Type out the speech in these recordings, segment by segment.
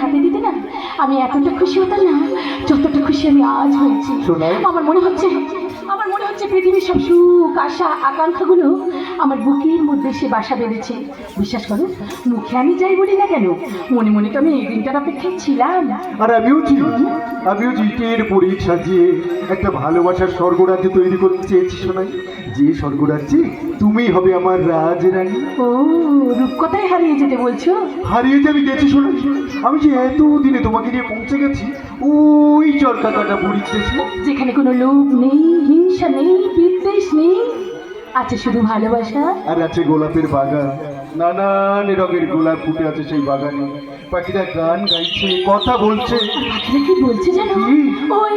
হাতে দিতে না আমি এতটা খুশি হতাম না যতটা খুশি আমি আজ হয়েছি। আমার মনে হচ্ছে আমার মনে হচ্ছে পৃথিবীর সব সুখ আশা আকাঙ্ক্ষাগুলো আমার বুকের মধ্যে সে বাসা বেঁধেছে। বিশ্বাস করো মুখে আমি যাই বলি না কেন মনে মনে তো আমি এই দিনটার অপেক্ষায় ছিলাম। আর আমিও জি আমিও জিতের পরি সাজিয়ে একটা ভালোবাসার স্বর্গরাজ্য তৈরি করতে চেয়েছি শোনাই। যে স্বর্গরাজ্যে তুমি হবে আমার রাজরানী। ও রূপকথায় হারিয়ে যেতে বলছো? হারিয়ে যাবি গেছি শোনাই আমি যে এত দিনে তোমাকে নিয়ে পৌঁছে গেছি ওই চরকা কাটা বুড়ির দেশে। যেখানে কোনো লোভ নেই হিংসা নেই বিদ্বেষ নেই আছে শুধু ভালোবাসা? আর আছে গোলাপের বাগান। নানান রঙের গোলাপ ফুটে আছে সেই বাগানে। পাখিরা গান গাইছে কথা বলছে। পাখিরা কি বলছে জানো? ওই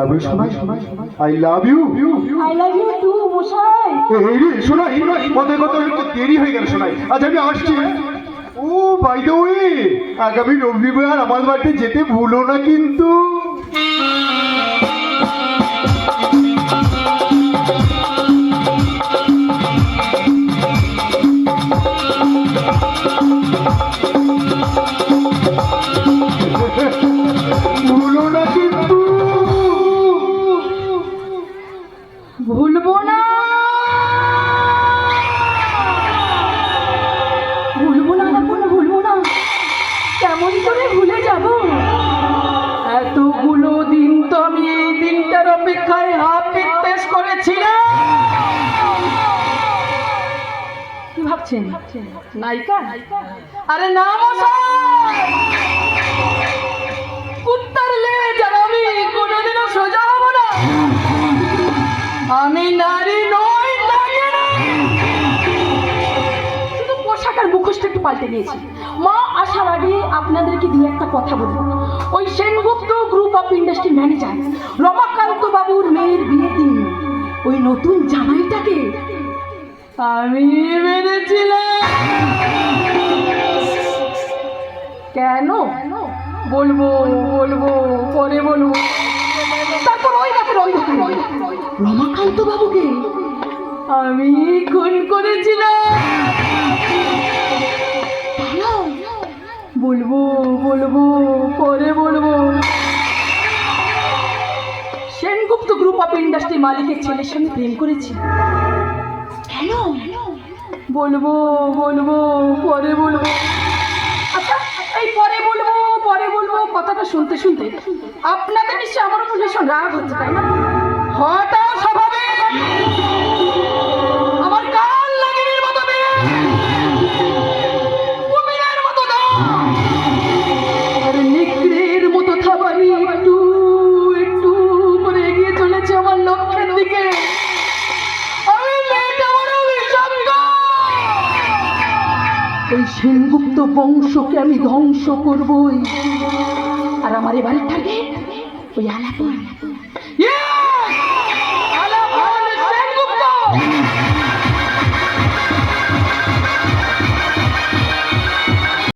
I you you, I love you I love you too মশাই। এই রে, শোনাই, কথায় কথায় একটু দেরি হয়ে গেল শোনাই। আজ আমি আসছি। ও বাই দ্য ওয়ে আগামী রবিবার আমার বাড়িতে যেতে ভুলো না কিন্তু ভুলবো না। ভুলবো না এখন ভুলবো না। কেমন করে ভুলে যাব? এতগুলো দিন তো আমি এই দিনটার অপেক্ষায় হাফ নির্দেশ করেছিলাম। ভাবছেন? নায়িকা? আরে না মুখোশটা একটু পাল্টে দিয়েছি। মা, আসার আগে আপনাদেরকে দিয়ে একটা কথা বলব। ওই Sengupta group of industry manager Ramakanta বাবুর মেয়ের বিয়ের দিন। ওই নতুন জামাইটাকে আমি মেরেছিলাম কেন? বলব বলব, পরে বলব। তারপর ওই রাতের রমাকান্ত বাবুকে আমি খুন করেছিলাম। বলব বলব পরে বলব। সেনগুপ্ত গ্রুপ অফ ইন্ডাস্ট্রি মালিকের ছেলের সঙ্গে প্রেম করেছি। কেন বলব বলব পরে বলব। আচ্ছা এই পরে বলব পরে বলব কথাটা শুনতে শুনতে আপনাদের নিশ্চয় আমার উপর ভীষণ রাগ হচ্ছে তাই না? হঠাৎ ওই সেনগুপ্ত বংশকে আমি ধ্বংস করবই আর আমার এবারে টার্গেট ওই Yes!